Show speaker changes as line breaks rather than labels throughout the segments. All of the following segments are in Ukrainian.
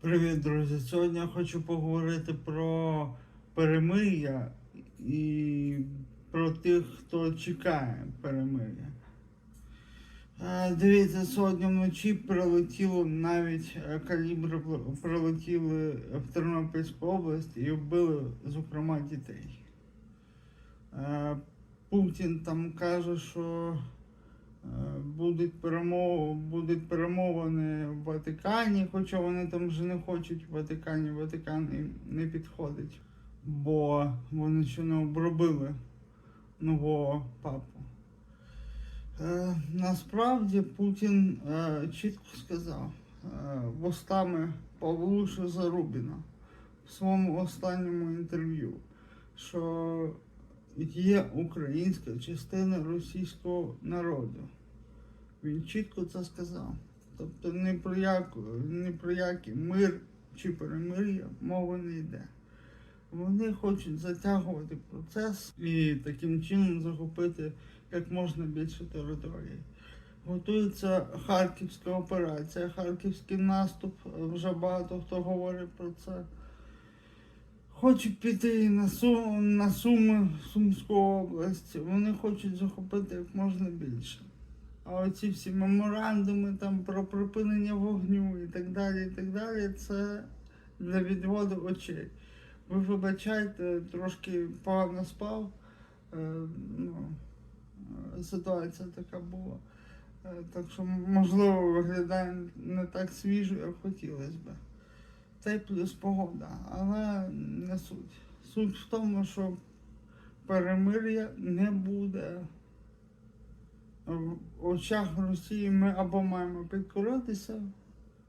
Привіт, друзі! Сьогодні я хочу поговорити про перемир'я і про тих, хто чекає перемир'я. Е, Дивіться, сьогодні вночі прилетіло навіть е, калібри прилетіли в Тернопільську область і вбили, зокрема, дітей. Е, Путін там каже, що будуть перемови, будуть перемовини в Ватикані, хоча вони там вже не хочуть в Ватикані, Ватикан не підходить, бо вони ще не обробили нового папу. Е, насправді Путін е, чітко сказав е, вустами Павлуша Зарубіна в своєму останньому інтерв'ю, що є українська частина російського народу. Він чітко це сказав. Тобто ні про, яку, ні про який мир чи перемир'я мови не йде. Вони хочуть затягувати процес і таким чином захопити як можна більше території. Готується Харківська операція, Харківський наступ, вже багато хто говорить про це. Хочуть піти на, Сум, на Суми, Сумську область, вони хочуть захопити як можна більше. А оці всі меморандуми там про припинення вогню і так далі, і так далі, це для відводу очей. Ви вибачайте, трошки погано спав. Е, ну, ситуація така була. Е, так що, можливо, виглядає не так свіжо, як хотілося б. Й плюс погода, але не суть. Суть в тому, що перемир'я не буде. В очах Росії ми або маємо підкоритися,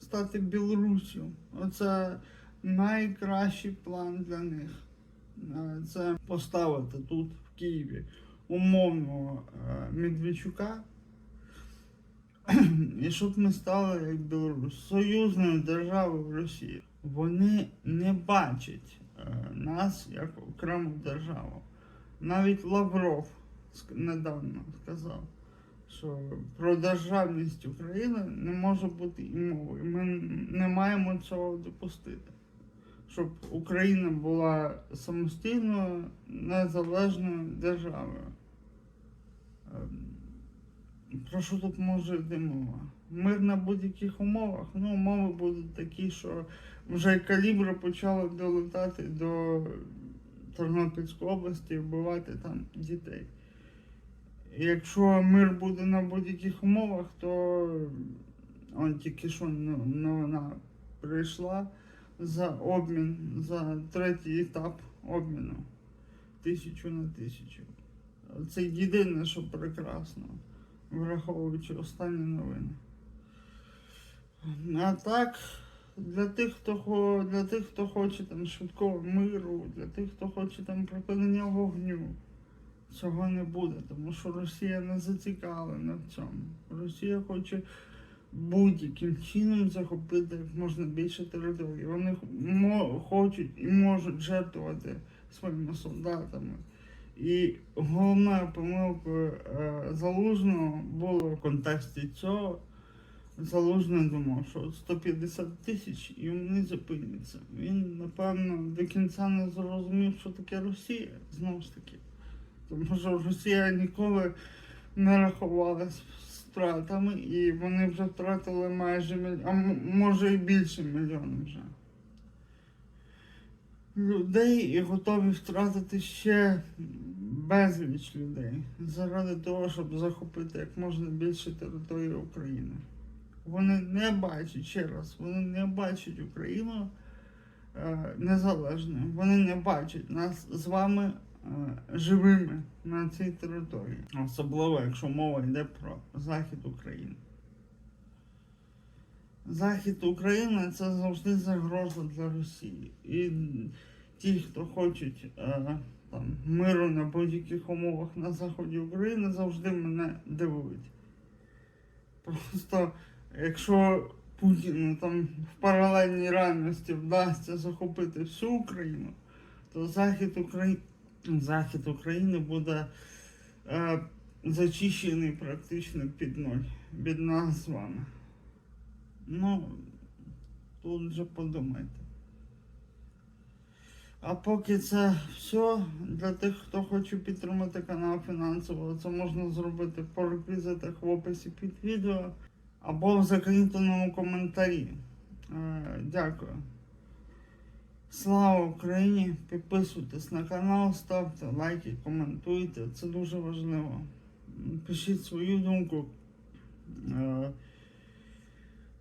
стати Білоруссю. Оце найкращий план для них. Е, Це поставити тут, в Києві, умовного е, Медведчука. І щоб ми стали як Білорусь, союзною державою в Росії. Вони не бачать е, нас як окрему державу. Навіть Лавров недавно сказав, що про державність України не може бути і мови. Ми не маємо цього допустити. Щоб Україна була самостійною, незалежною державою. Про що тут може йти мова? Мир на будь-яких умовах. Ну, умови будуть такі, що вже калібри почали долетати до Тернопільської області, вбивати там дітей. Якщо мир буде на будь-яких умовах, то он тільки що ну- новина прийшла за обмін, за третій етап обміну. Тисячу на тисячу. Це єдине, що прекрасно враховуючи останні новини. А так, для тих, хто для тих, хто хоче там швидкого миру, для тих, хто хоче там припинення вогню, цього не буде, тому що Росія не зацікавлена в цьому. Росія хоче будь-яким чином захопити як можна більше території. Вони хочуть і можуть жертвувати своїми солдатами. І головною помилкою е, залужного було в контексті цього. Залужний думав, що от 150 тисяч і вони зупиняться. Він, напевно, до кінця не зрозумів, що таке Росія, знову ж таки. Тому що Росія ніколи не рахувалася з втратами, і вони вже втратили майже мільйон, а може і більше мільйона вже. Людей і готові втратити ще безліч людей заради того, щоб захопити як можна більше території України. Вони не бачать ще раз, вони не бачать Україну е, незалежною. Вони не бачать нас з вами е, живими на цій території. Особливо, якщо мова йде про захід України. Захід України це завжди загроза для Росії. І ті, хто хочуть е, там, миру на будь-яких умовах на заході України, завжди мене дивують. Просто якщо Путіну там в паралельній реальності вдасться захопити всю Україну, то захід України, захід України буде е, зачищений практично під ноль від нас з вами. Ну, тут вже подумайте. А поки це все для тих, хто хоче підтримати канал фінансово, це можна зробити по реквізитах в описі під відео або в закріпленому коментарі. Е, Дякую. Слава Україні! Підписуйтесь на канал, ставте лайки, коментуйте. Це дуже важливо. Пишіть свою думку.